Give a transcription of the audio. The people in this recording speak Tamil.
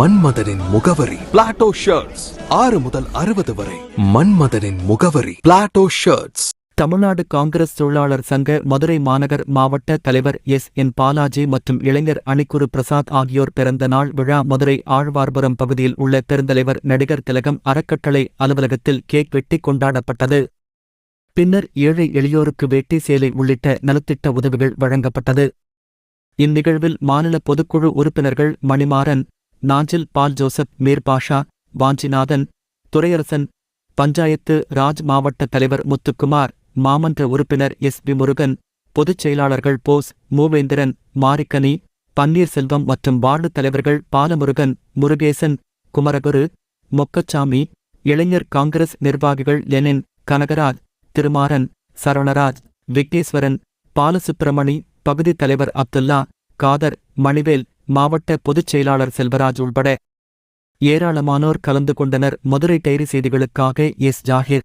மன்மதனின் முகவரி. பிளாட்டோ ஷர்ட்ஸ் ஆறு முதல் அறுபது வரை. மன்மதனின் முகவரி. பிளாட்டோ ஷர்ட்ஸ் தமிழ்நாடு காங்கிரஸ் தொழிலாளர் சங்க மதுரை மாநகர் மாவட்ட தலைவர் எஸ். என். பாலாஜி மற்றும் இளைஞர் அணிக்குரு பிரசாத் ஆகியோர் பிறந்த நாள் விழா மதுரை ஆழ்வார்புரம் பகுதியில் உள்ள பெருந்தலைவர் நடிகர் திலகம் அறக்கட்டளை அலுவலகத்தில் கேக் வெட்டி கொண்டாடப்பட்டது. பின்னர் ஏழை எளியோருக்கு வேட்டி சேலை உள்ளிட்ட நலத்திட்ட உதவிகள் வழங்கப்பட்டது. இந்நிகழ்வில் மாநில பொதுக்குழு உறுப்பினர்கள் மணிமாறன் நாஞ்சில் பால் ஜோசப் மீர் பாஷா வாஞ்சிநாதன் துரையரசன் பஞ்சாயத்து ராஜ் மாவட்ட தலைவர் முத்துக்குமார் மாமன்ற உறுப்பினர் எஸ் பி முருகன் பொதுச் செயலாளர்கள் போஸ் மூவேந்திரன் மாரிக்கனி பன்னீர்செல்வம் மற்றும் வார்டு தலைவர்கள் பாலமுருகன் முருகேசன் குமரகுரு மொக்கச்சாமி இளைஞர் காங்கிரஸ் நிர்வாகிகள் லெனின் கனகராஜ் திருமாறன் சரவணராஜ் விக்னேஸ்வரன் பாலசுப்பிரமணி பகுதி தலைவர் அப்துல்லா காதர் மணிவேல் மாவட்ட பொதுச் செயலாளர் செல்வராஜ் உள்பட ஏராளமானோர் கலந்து கொண்டனர். மதுரை டைரி செய்திகளுக்காக எஸ். ஜாகிர்.